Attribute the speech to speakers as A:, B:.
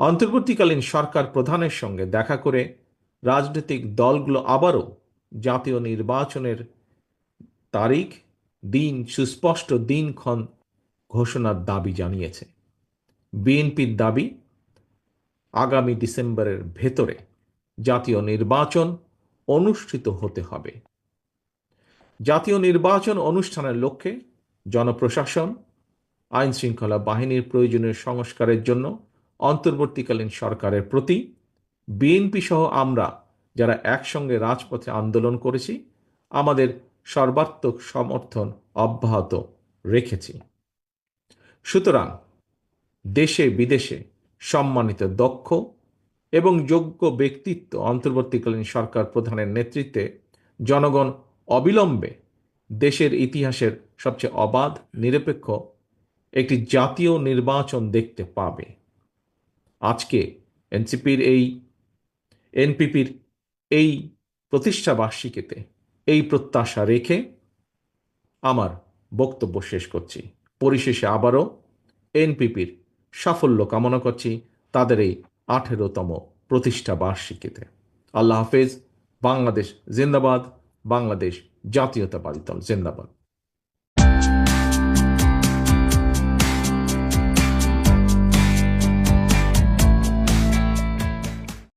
A: অন্তর্বর্তীকালীন সরকার প্রধানের সঙ্গে দেখা করে রাজনৈতিক দলগুলো আবারও জাতীয় নির্বাচনের তারিখ, দিন, সুস্পষ্ট দিনক্ষণ ঘোষণার দাবি জানিয়েছে। বিএনপির দাবি, আগামী ডিসেম্বরের ভেতরে জাতীয় নির্বাচন অনুষ্ঠিত হতে হবে। জাতীয় নির্বাচন অনুষ্ঠানের লক্ষ্যে জনপ্রশাসন আইন শৃঙ্খলা বাহিনীর প্রয়োজনীয় সংস্কারের জন্য অন্তর্বর্তীকালীন সরকারের প্রতি বিএনপি সহ আমরা যারা একসঙ্গে রাজপথে আন্দোলন করেছি, আমাদের সর্বাত্মক সমর্থন অব্যাহত রেখেছি। সুতরাং দেশে বিদেশে সম্মানিত, দক্ষ এবং যোগ্য ব্যক্তিত্ব অন্তর্বর্তীকালীন সরকার প্রধানের নেতৃত্বে জনগণ অবিলম্বে দেশের ইতিহাসের সবচেয়ে অবাধ, নিরপেক্ষ একটি জাতীয় নির্বাচন দেখতে পাবে। আজকে এনসিপির এই, এনপিপির এই প্রতিষ্ঠা বার্ষিকীতে এই প্রত্যাশা রেখে আমার বক্তব্য শেষ করছি। পরিশেষে আবারও এনপিপির সাফল্য কামনা করছি তাদের এই আঠেরোতম প্রতিষ্ঠা বার্ষিকীতে। আল্লাহ হাফেজ, বাংলাদেশ জিন্দাবাদ, বাংলাদেশ জাতীয়তাবাদী দল জিন্দাবাদ।